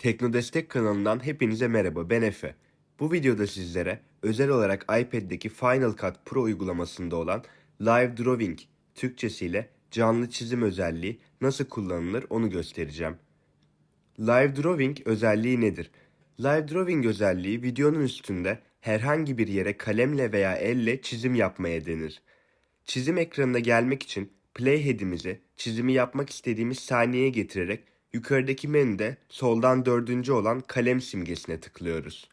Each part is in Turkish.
Teknodestek kanalından hepinize merhaba ben Efe. Bu videoda sizlere özel olarak iPad'deki Final Cut Pro uygulamasında olan Live Drawing Türkçesiyle canlı çizim özelliği nasıl kullanılır onu göstereceğim. Live Drawing özelliği nedir? Live Drawing özelliği videonun üstünde herhangi bir yere kalemle veya elle çizim yapmaya denir. Çizim ekranına gelmek için playhead'imizi çizimi yapmak istediğimiz saniyeye getirerek yukarıdaki menüde soldan dördüncü olan kalem simgesine tıklıyoruz.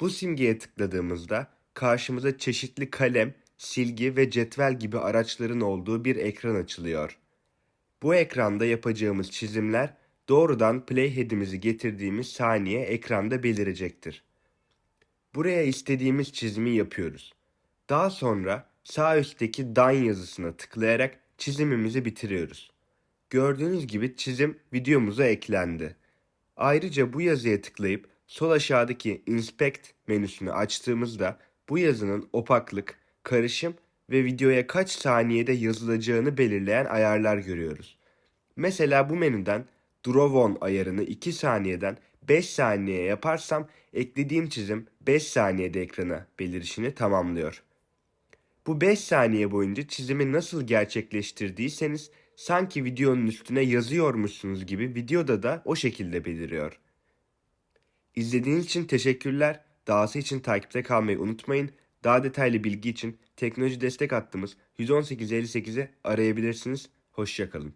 Bu simgeye tıkladığımızda karşımıza çeşitli kalem, silgi ve cetvel gibi araçların olduğu bir ekran açılıyor. Bu ekranda yapacağımız çizimler doğrudan playhead'imizi getirdiğimiz saniye ekranda belirecektir. Buraya istediğimiz çizimi yapıyoruz. Daha sonra sağ üstteki Done yazısına tıklayarak çizimimizi bitiriyoruz. Gördüğünüz gibi çizim videomuza eklendi. Ayrıca bu yazıya tıklayıp sol aşağıdaki Inspect menüsünü açtığımızda bu yazının opaklık, karışım ve videoya kaç saniyede yazılacağını belirleyen ayarlar görüyoruz. Mesela bu menüden Draw On ayarını 2 saniyeden 5 saniye yaparsam eklediğim çizim 5 saniyede ekrana belirişini tamamlıyor. Bu 5 saniye boyunca çizimi nasıl gerçekleştirdiyseniz sanki videonun üstüne yazıyormuşsunuz gibi videoda da o şekilde beliriyor. İzlediğiniz için teşekkürler. Dahası için takipte kalmayı unutmayın. Daha detaylı bilgi için teknoloji destek hattımız 11858'i arayabilirsiniz. Hoşçakalın.